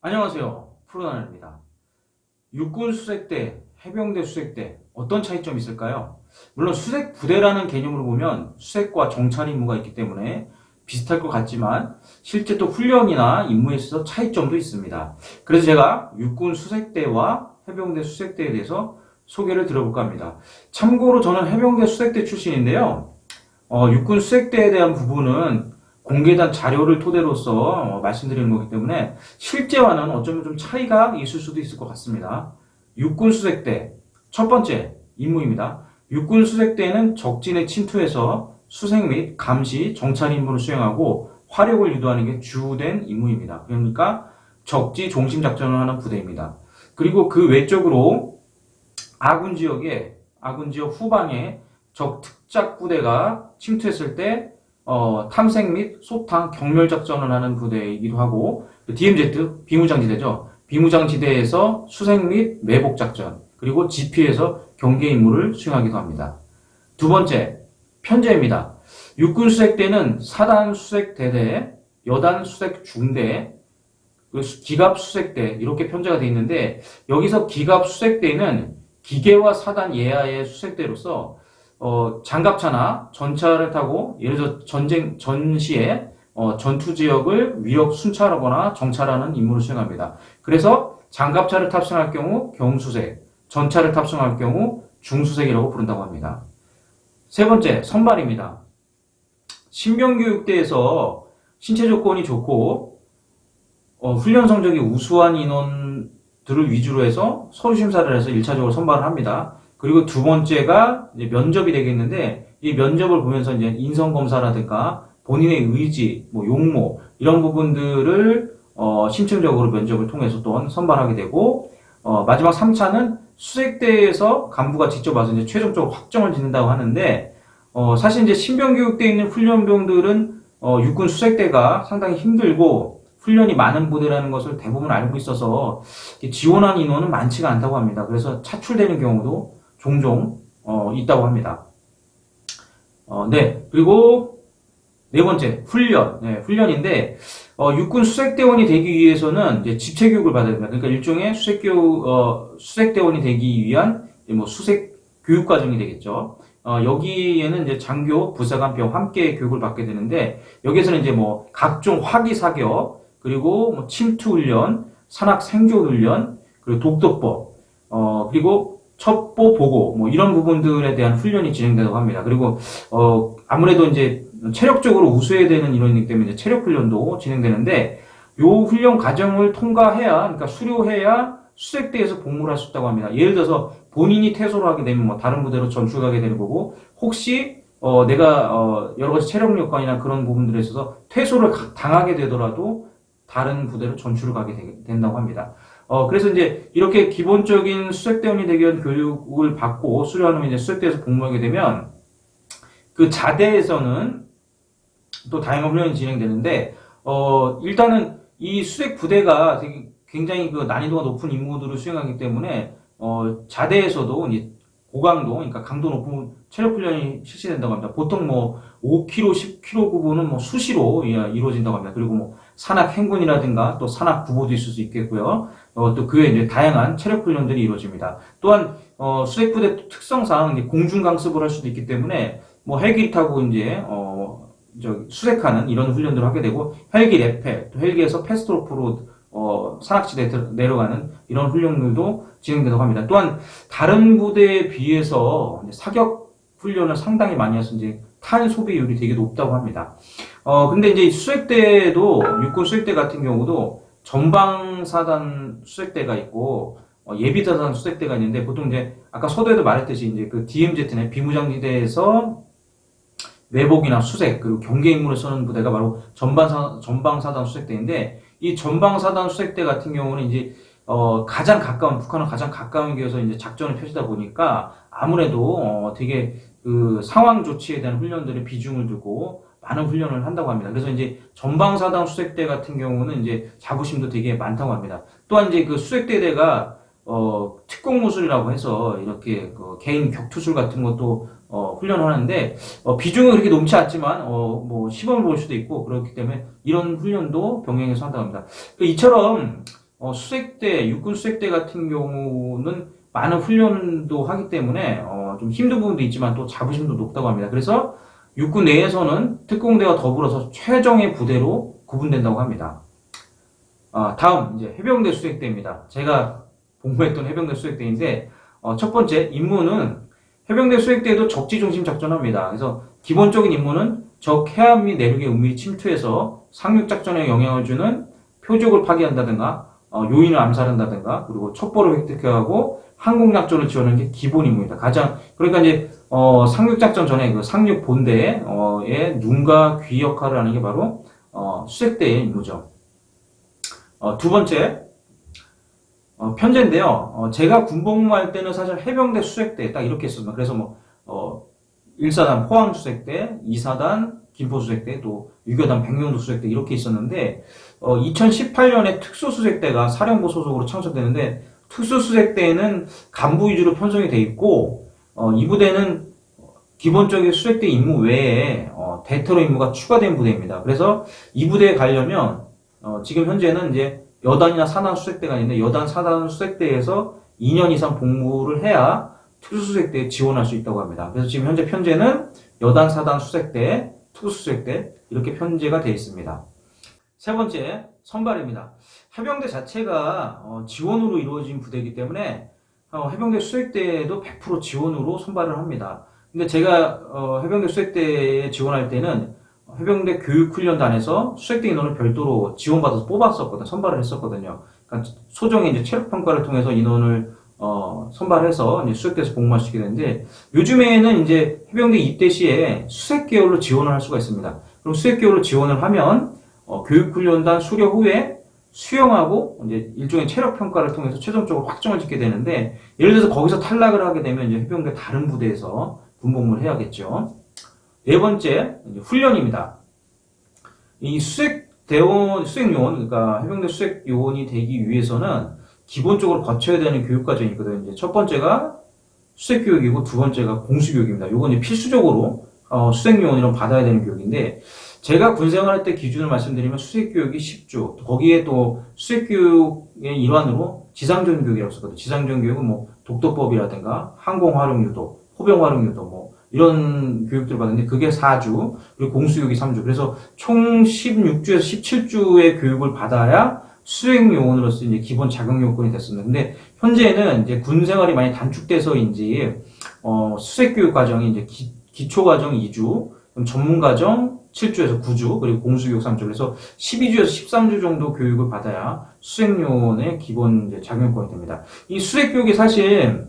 안녕하세요. 프로나입니다. 육군 수색대, 해병대 수색대 어떤 차이점이 있을까요? 물론 수색 부대라는 개념으로 보면 수색과 정찰 임무가 있기 때문에 비슷할 것 같지만 실제 또 훈련이나 임무에 있어서 차이점도 있습니다. 그래서 제가 육군 수색대와 해병대 수색대에 대해서 소개를 들어볼까 합니다. 참고로 저는 해병대 수색대 출신인데요. 어, 육군 수색대에 대한 부분은 공개된 자료를 토대로서 어, 말씀드리는 거기 때문에 실제와는 어쩌면 좀 차이가 있을 수도 있을 것 같습니다. 육군 수색대 첫 번째 임무입니다. 육군 수색대는 적진에 침투해서 수색 및 감시, 정찰 임무를 수행하고 화력을 유도하는 게 주된 임무입니다. 그러니까 적지 중심 작전을 하는 부대입니다. 그리고 그 외적으로 아군 지역에 아군 지역 후방에 적 특작 부대가 침투했을 때 어, 탐색 및 소탕 경멸 작전을 하는 부대이기도 하고 DMZ 비무장지대죠. 비무장지대에서 수색 및 매복 작전 그리고 GP에서 경계 임무를 수행하기도 합니다. 두 번째 편제입니다. 육군 수색대는 사단 수색대대, 여단 수색 중대, 수- 기갑 수색대 이렇게 편제가 되어 있는데 여기서 기갑 수색대는 기계와 사단 예하의 수색대로서 어, 장갑차나 전차를 타고 예를 들어 전쟁 전시에 어, 전투 지역을 위협 순찰하거나 정찰하는 임무를 수행합니다. 그래서 장갑차를 탑승할 경우 경수색, 전차를 탑승할 경우 중수색이라고 부른다고 합니다. 세 번째 선발입니다. 신병교육대에서 신체 조건이 좋고 어, 훈련 성적이 우수한 인원들을 위주로 해서 서류 심사를 해서 1차적으로 선발을 합니다. 그리고 두 번째가 이제 면접이 되겠는데 이 면접을 보면서 이제 인성 검사라든가 본인의 의지, 뭐 용모 이런 부분들을 어, 심층적으로 면접을 통해서 또 선발하게 되고 어, 마지막 3차는 수색대에서 간부가 직접 와서 이제 최종적으로 확정을 짓는다고 하는데 어, 사실 이제 신병교육대에 있는 훈련병들은 어, 육군 수색대가 상당히 힘들고 훈련이 많은 부대라는 것을 대부분 알고 있어서 지원한 인원은 많지가 않다고 합니다. 그래서 차출되는 경우도 종종 어, 있다고 합니다. 어, 네. 그리고 네 번째 훈련. 네, 훈련인데 어, 육군 수색대원이 되기 위해서는 이제 집체 교육을 받아야 됩니다. 그러니까 일종의 수색 교육 어, 수색대원이 되기 위한 뭐 수색 교육 과정이 되겠죠. 어, 여기에는 이제 장교, 부사관병 함께 교육을 받게 되는데 여기에서는 이제 뭐 각종 화기 사격 그리고 뭐 침투 훈련, 산악 생존 훈련, 그리고 독도법, 어, 그리고 첩보 보고 뭐 이런 부분들에 대한 훈련이 진행된다고 합니다. 그리고 어, 아무래도 이제 체력적으로 우수해야 되는 인원이기 때문에 체력 훈련도 진행되는데 요 훈련 과정을 통과해야 그러니까 수료해야 수색대에서 복무를 할 수 있다고 합니다. 예를 들어서 본인이 퇴소를 하게 되면 뭐 다른 부대로 전출 가게 되는 거고 혹시 어, 내가 어, 여러 가지 체력 요건이나 그런 부분들에 있어서 퇴소를 가- 당하게 되더라도 다른 부대로 전출을 가게 되- 된다고 합니다. 어, 그래서 이제 이렇게 기본적인 수색대원이 되기 위한 교육을 받고 수료하면 이제 수색대에서 복무하게 되면 그 자대에서는 또 다양한 훈련이 진행되는데 어, 일단은 이 수색 부대가 되게 굉장히 그 난이도가 높은 임무들을 수행하기 때문에 어, 자대에서도 고강도, 그러니까 강도 높은 체력 훈련이 실시된다고 합니다. 보통 뭐 5km, 10km 구보는 뭐 수시로 예, 이루어진다고 합니다. 그리고 뭐 산악 행군이라든가 또 산악 구보도 있을 수 있겠고요. 어, 또 그에 이제 다양한 체력 훈련들이 이루어집니다. 또한 어, 수색부대 특성상 공중 강습을 할 수도 있기 때문에 뭐 헬기 타고 이제 어, 저 수색하는 이런 훈련들을 하게 되고 헬기 레펠, 또 헬기에서 패스트로프로 어, 산악지대에 들- 내려가는 이런 훈련들도 진행된다고 합니다. 또한 다른 부대에 비해서 사격 훈련을 상당히 많이 해서 이제 탄 소비율이 되게 높다고 합니다. 어, 근데 이제 수색대도 육군 수색대 같은 경우도 전방사단 수색대가 있고 어, 예비사단 수색대가 있는데 보통 이제 아까 서두에도 말했듯이 이제 그 DMZ는 비무장지대에서 내복이나 수색 그리고 경계 임무를 쓰는 부대가 바로 전방사, 전방사단 수색대인데 이 전방사단 수색대 같은 경우는 이제 어, 가장 가까운 북한은 가장 가까운 곳에서 이제 작전을 펼치다 보니까 아무래도 어, 되게 그 상황 조치에 대한 훈련들에 비중을 두고 많은 훈련을 한다고 합니다. 그래서 이제 전방사단 수색대 같은 경우는 이제 자부심도 되게 많다고 합니다. 또한 이제 그 수색대대가 어, 특공무술이라고 해서 이렇게 그 개인 격투술 같은 것도 어, 훈련하는데 어, 비중은 그렇게 높지 않지만 어, 뭐 시범을 볼 수도 있고 그렇기 때문에 이런 훈련도 병행해서 한다고 합니다. 그 이처럼 어, 수색대, 육군 수색대 같은 경우는 많은 훈련도 하기 때문에 어, 좀 힘든 부분도 있지만 또 자부심도 높다고 합니다. 그래서 육군 내에서는 특공대와 더불어서 최정예 부대로 구분된다고 합니다. 아, 다음 이제 해병대 수색대입니다. 제가 복무했던 해병대 수색대인데 어, 첫 번째 임무는 해병대 수색대에도 적지 중심 작전합니다. 그래서 기본적인 임무는 적 해안 및 내륙의 은밀히 침투해서 상륙 작전에 영향을 주는 표적을 파괴한다든가 어, 요인을 암살한다든가 그리고 첩보를 획득하고 항공 약조를 지원하는 게 기본 임무입니다. 가장 그러니까 이제 어, 상륙 작전 전에 그 상륙 본대의 어, 의 눈과 귀 역할을 하는 게 바로 어, 수색대의 임무죠. 어, 두 번째 어, 편제인데요. 어, 제가 군복무할 때는 사실 해병대 수색대 딱 이렇게 했습니다. 그래서 뭐 어, 1사단 포항 수색대, 2사단 김포 수색대, 또 6여단 백령도 수색대 이렇게 있었는데 어, 2018년에 특수 수색대가 사령부 소속으로 창설되는데 특수 수색대에는 간부 위주로 편성이 돼 있고 어, 이 부대는 기본적인 수색대 임무 외에 어, 대테러 임무가 추가된 부대입니다. 그래서 이 부대에 가려면 어, 지금 현재는 이제 여단이나 사단 수색대가 있는데 여단, 사단 수색대에서 2년 이상 복무를 해야 특수수색대에 지원할 수 있다고 합니다. 그래서 지금 현재 편제는 여단, 사단 수색대, 특수수색대 이렇게 편제가 되어 있습니다. 세 번째, 선발입니다. 해병대 자체가 어, 지원으로 이루어진 부대이기 때문에 어, 해병대 수색대에도 100% 지원으로 선발을 합니다. 근데 제가 어, 해병대 수색대에 지원할 때는 해병대 교육훈련단에서 수색대 인원을 별도로 지원받아서 뽑았었거든, 선발을 했었거든요. 그러니까 소정의 이제 체력 평가를 통해서 인원을 어, 선발해서 이제 수색대에서 복무하시게 되는데 요즘에는 이제 해병대 입대 시에 수색 계열로 지원을 할 수가 있습니다. 그럼 수색 계열로 지원을 하면 어, 교육훈련단 수료 후에 수영하고 이제 일종의 체력 평가를 통해서 최종적으로 확정을 짓게 되는데 예를 들어서 거기서 탈락을 하게 되면 이제 해병대 다른 부대에서 군복무를 해야겠죠. 네 번째 훈련입니다. 이 수색 대원 수색 요원 그러니까 해병대 수색 요원이 되기 위해서는 기본적으로 거쳐야 되는 교육 과정이 있거든요. 이제 첫 번째가 수색 교육이고 두 번째가 공수 교육입니다. 이건 이제 필수적으로 어, 수색 요원이랑 받아야 되는 교육인데 제가 군 생활할 때 기준을 말씀드리면 수색 교육이 10주 거기에 또 수색 교육의 일환으로 지상전 교육이라고 썼거든요. 지상전 교육은 뭐 독도법이라든가 항공 활용 유도, 포병 활용 유도 뭐 이런 교육들을 받는데 그게 4주 그리고 공수교육이 3주 그래서 총 16주에서 17주의 교육을 받아야 수행 요원으로서 이제 기본 자격 요건이. 근데 현재는 이제 군 생활이 많이 단축돼서인지 어, 수색 교육 과정이 이제 기, 기초 과정 2주, 그럼 전문 과정 7주에서 9주, 그리고 공수 교육 3주. 그래서 12주에서 13주 정도 교육을 받아야 수색 요원의 기본 이제 요건이 됩니다. 이 수색 교육이 사실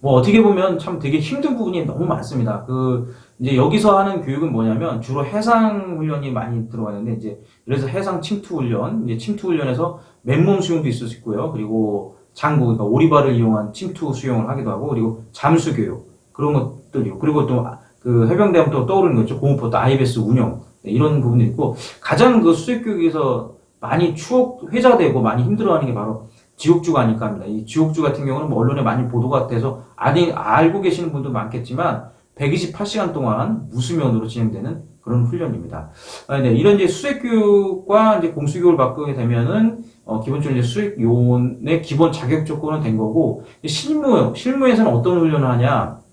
뭐 어떻게 보면 참 되게 힘든 부분이 너무 많습니다. 그 이제 여기서 하는 교육은 뭐냐면 주로 해상 훈련이 많이 들어가는데 이제 그래서 해상 침투 훈련, 이제 침투 훈련에서 맨몸 수영도 있을 수 있고요. 그리고 장구, 그러니까 오리발을 이용한 침투 수영을 하기도 하고 그리고 잠수 교육 그런 것들이고 그리고 또 그 해병대 하면 또 떠오르는 거죠. 고무포트 IBS 운영 네, 이런 부분도 있고 가장 그 수색 교육에서 많이 추억 회자되고 많이 힘들어하는 게 바로 지옥주가 아닐까 합니다. 이 지옥주 같은 경우는 뭐 언론에 많이 보도가 돼서 아니 알고 계시는 분도 많겠지만 128시간 동안 무수면으로 진행되는 그런 훈련입니다. 아, 네, 이런 이제 수색 교육과 이제 공수 교육을 바꾸게 되면은 어, 기본적으로 이제 수색 요원의 기본 자격 조건은 된 거고 실무 실무에서는 어떤 훈련을 하냐?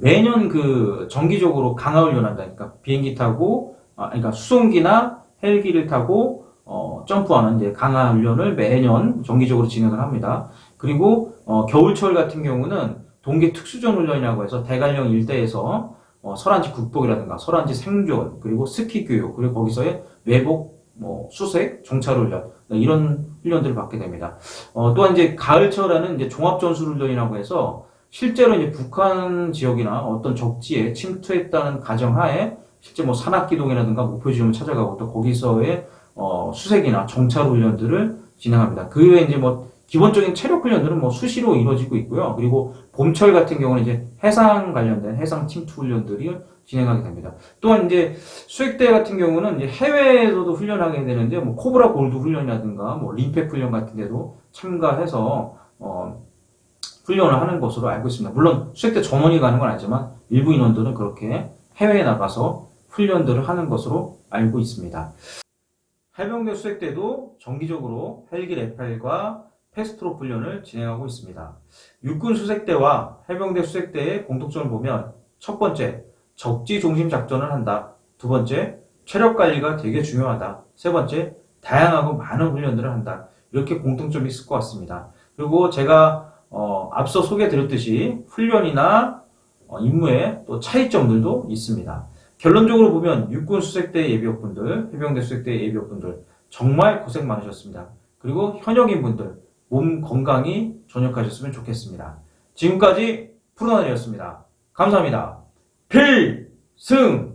매년 그 정기적으로 강화 훈련한다. 그러니까 비행기 타고 아, 그러니까 수송기나 헬기를 타고 어, 점프하는 이제 강화 훈련을 매년 정기적으로 진행을 합니다. 그리고 어, 겨울철 같은 경우는 동계 특수전 훈련이라고 해서 대관령 일대에서 어, 설안지 국복이라든가 설안지 생존 그리고 스키 교육 그리고 거기서의 외복 뭐 수색 정찰 훈련 네, 이런 훈련들을 받게 됩니다. 어, 또한 이제 가을철에는 이제 종합 전술 훈련이라고 해서 실제로 이제 북한 지역이나 어떤 적지에 침투했다는 가정하에 실제 뭐 산악기동이라든가 목표 지점을 찾아가고 또 거기서의 어, 수색이나 정찰 훈련들을 진행합니다. 그 외에 이제 뭐 기본적인 체력 훈련들은 뭐 수시로 이루어지고 있고요. 그리고 봄철 같은 경우는 이제 해상 관련된 해상 침투 훈련들이 진행하게 됩니다. 또한 이제 수색대 같은 경우는 이제 해외에서도 훈련하게 되는데 뭐 코브라 골드 훈련이라든가 뭐 림팩 훈련 같은 데도 참가해서 어, 훈련을 하는 것으로 알고 있습니다. 물론 수색대 전원이 가는 건 아니지만 일부 인원들은 그렇게 해외에 나가서 훈련들을 하는 것으로 알고 있습니다. 해병대 수색 때도 정기적으로 헬기 레펠과 패스트로 훈련을 진행하고 있습니다. 육군 수색 때와 해병대 수색 때의 공통점을 보면 첫 번째, 적지 중심 작전을 한다. 두 번째, 체력 관리가 되게 중요하다. 세 번째, 다양하고 많은 훈련들을 한다. 이렇게 공통점이 있을 것 같습니다. 그리고 제가 어, 앞서 소개드렸듯이 훈련이나 어, 임무에 또 차이점들도 있습니다. 결론적으로 보면 육군 수색대 예비역분들, 해병대 수색대 예비역분들 정말 고생 많으셨습니다. 그리고 현역인분들 몸 건강히 전역하셨으면 좋겠습니다. 지금까지 푸른하늘이었습니다. 감사합니다. 필승!